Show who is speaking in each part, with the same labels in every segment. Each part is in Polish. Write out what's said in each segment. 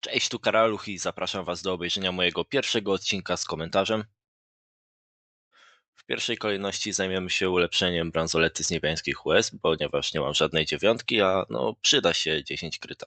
Speaker 1: Cześć, tu Karaluch i zapraszam Was do obejrzenia mojego pierwszego odcinka z komentarzem. W pierwszej kolejności zajmiemy się ulepszeniem bransolety z niebiańskich US, ponieważ nie mam żadnej dziewiątki, a no przyda się 10 kryta.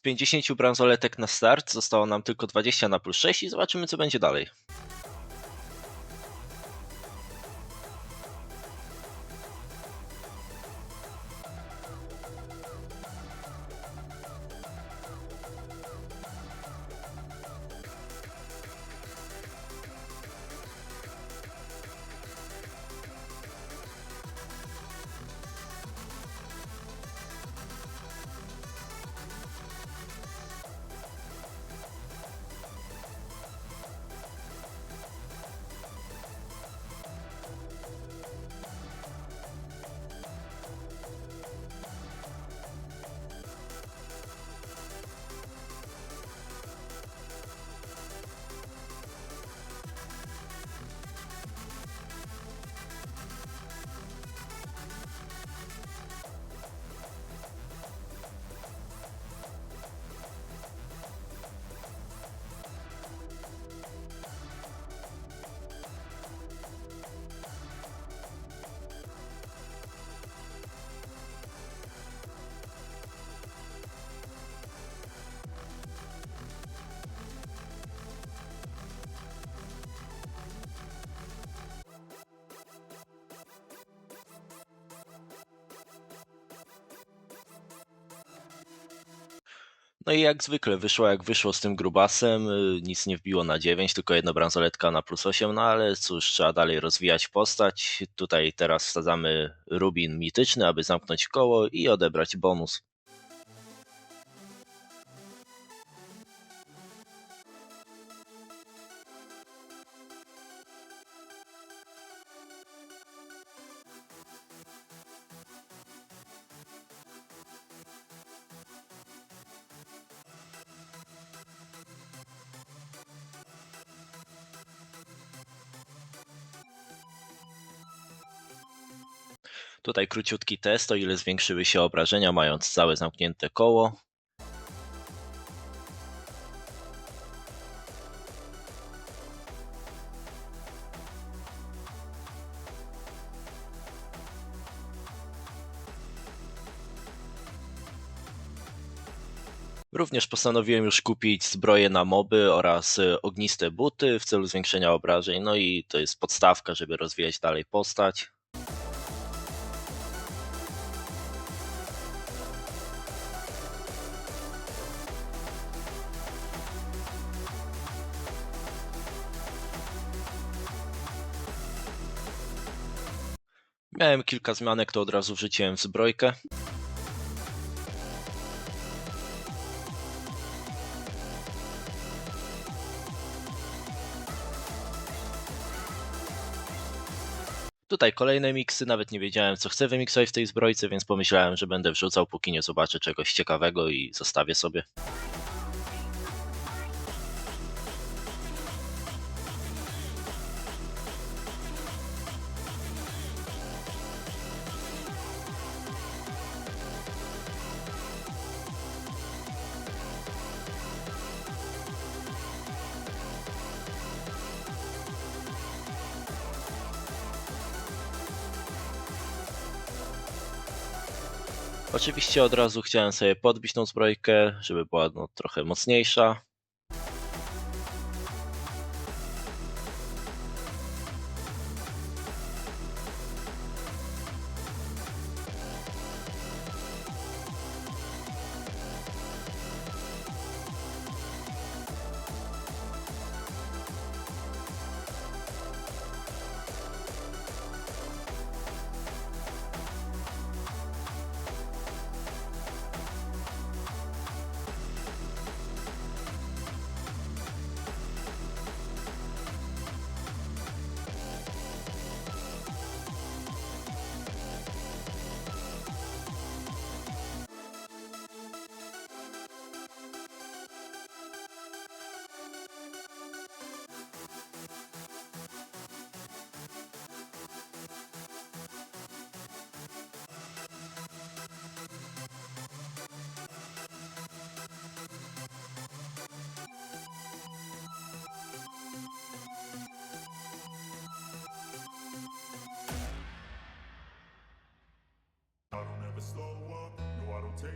Speaker 1: Z 50 bransoletek na start zostało nam tylko 20 na plus 6 i zobaczymy co będzie dalej. No i jak zwykle wyszło jak wyszło z tym grubasem, y, nic nie wbiło na 9, tylko jedna bransoletka na plus 8, no ale cóż, trzeba dalej rozwijać postać. Tutaj teraz wsadzamy rubin mityczny, aby zamknąć koło i odebrać bonus. Tutaj króciutki test, o ile zwiększyły się obrażenia mając całe zamknięte koło. Również postanowiłem już kupić zbroje na moby oraz y, ogniste buty w celu zwiększenia obrażeń. No i to jest podstawka, żeby rozwijać dalej postać. Miałem kilka zmianek, to od razu wrzuciłem w zbrojkę. Tutaj kolejne miksy, nawet nie wiedziałem co chcę wymiksować w tej zbrojce, więc pomyślałem, że będę wrzucał póki nie zobaczę czegoś ciekawego i zostawię sobie. Oczywiście od razu chciałem sobie podbić tą zbrojkę, żeby była no, trochę mocniejsza.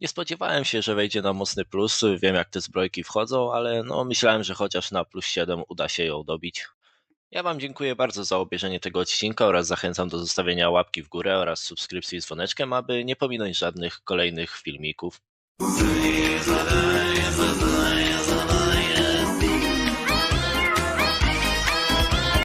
Speaker 1: Nie spodziewałem się, że wejdzie na mocny plus. Wiem, jak te zbrojki wchodzą, ale no, myślałem, że chociaż na plus 7 uda się ją dobić. Ja Wam dziękuję bardzo za obejrzenie tego odcinka oraz zachęcam do zostawienia łapki w górę oraz subskrypcji z dzwoneczkiem, aby nie pominąć żadnych kolejnych filmików.